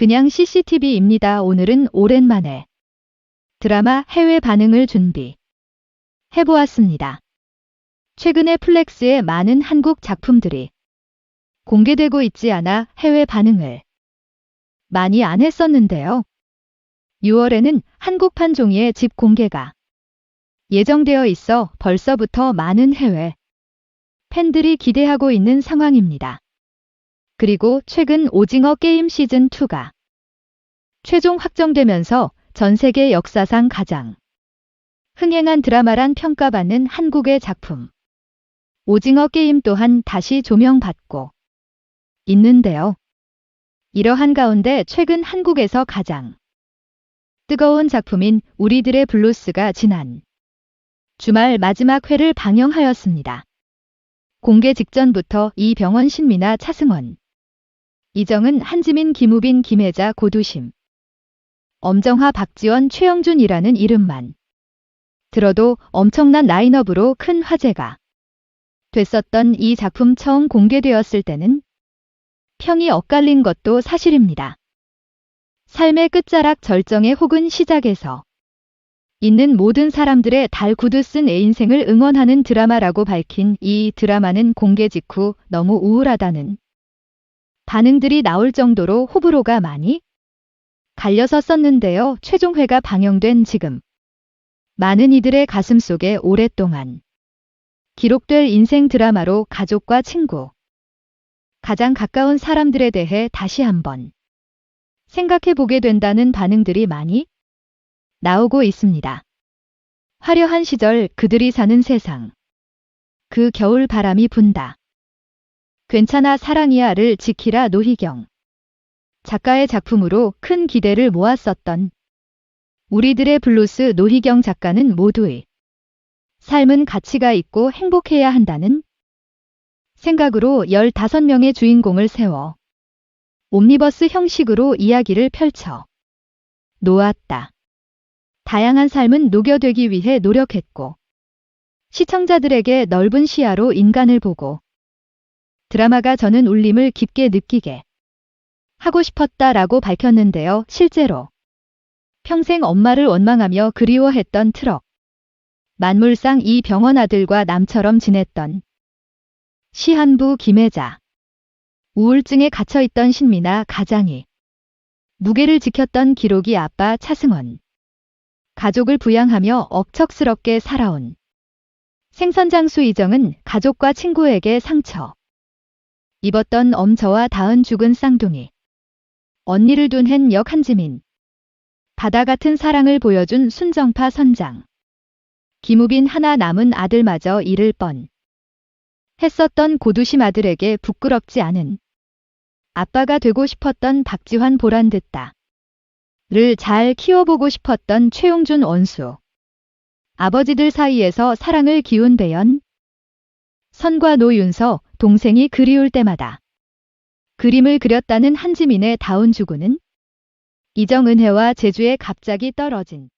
그냥 CCTV입니다. 오늘은 오랜만에 드라마 해외 반응을 준비 해보았습니다. 최근에 플렉스에 많은 한국 작품들이 공개되고 있지 않아 해외 반응을 많이 안 했었는데요. 6월에는 한국판 종이의 집 공개가 예정되어 있어 벌써부터 많은 해외 팬들이 기대하고 있는 상황입니다. 그리고 최근 오징어 게임 시즌2가 최종 확정되면서 전 세계 역사상 가장 흥행한 드라마란 평가받는 한국의 작품. 오징어 게임 또한 다시 조명받고 있는데요. 이러한 가운데 최근 한국에서 가장 뜨거운 작품인 우리들의 블루스가 지난 주말 마지막 회를 방영하였습니다. 공개 직전부터 이병헌 신미나 차승원, 이정은 한지민 김우빈 김혜자 고두심, 엄정화 박지원 최영준이라는 이름만 들어도 엄청난 라인업으로 큰 화제가 됐었던 이 작품 처음 공개되었을 때는 평이 엇갈린 것도 사실입니다. 삶의 끝자락 절정의 혹은 시작에서 있는 모든 사람들의 달 구두 쓴 애 인생을 응원하는 드라마라고 밝힌 이 드라마는 공개 직후 너무 우울하다는 반응들이 나올 정도로 호불호가 많이 갈려서 썼는데요. 최종회가 방영된 지금 많은 이들의 가슴 속에 오랫동안 기록될 인생 드라마로 가족과 친구, 가장 가까운 사람들에 대해 다시 한번 생각해 보게 된다는 반응들이 많이 나오고 있습니다. 화려한 시절 그들이 사는 세상. 그 겨울 바람이 분다. 괜찮아 사랑이야를 지키라 노희경. 작가의 작품으로 큰 기대를 모았었던 우리들의 블루스 노희경 작가는 모두의 삶은 가치가 있고 행복해야 한다는 생각으로 15명의 주인공을 세워 옴니버스 형식으로 이야기를 펼쳐 놓았다. 다양한 삶은 녹여되기 위해 노력했고 시청자들에게 넓은 시야로 인간을 보고 드라마가 저는 울림을 깊게 느끼게 하고 싶었다라고 밝혔는데요. 실제로. 평생 엄마를 원망하며 그리워했던 트럭. 만물상 이 병원 아들과 남처럼 지냈던 시한부 김혜자. 우울증에 갇혀있던 신미나 가장이. 무게를 지켰던 기록이 아빠 차승원. 가족을 부양하며 억척스럽게 살아온 생선장수 이정은 가족과 친구에게 상처 입었던 엄저와 닿은 죽은 쌍둥이 언니를 둔 hen 역 한지민 바다 같은 사랑을 보여준 순정파 선장 김우빈 하나 남은 아들마저 잃을 뻔 했었던 고두심 아들에게 부끄럽지 않은 아빠가 되고 싶었던 박지환 보란 듯다. 를 잘 키워보고 싶었던 최용준 원수. 아버지들 사이에서 사랑을 기운 배연. 선과 노윤서, 동생이 그리울 때마다. 그림을 그렸다는 한지민의 다운 주구는 이정은혜와 제주에 갑자기 떨어진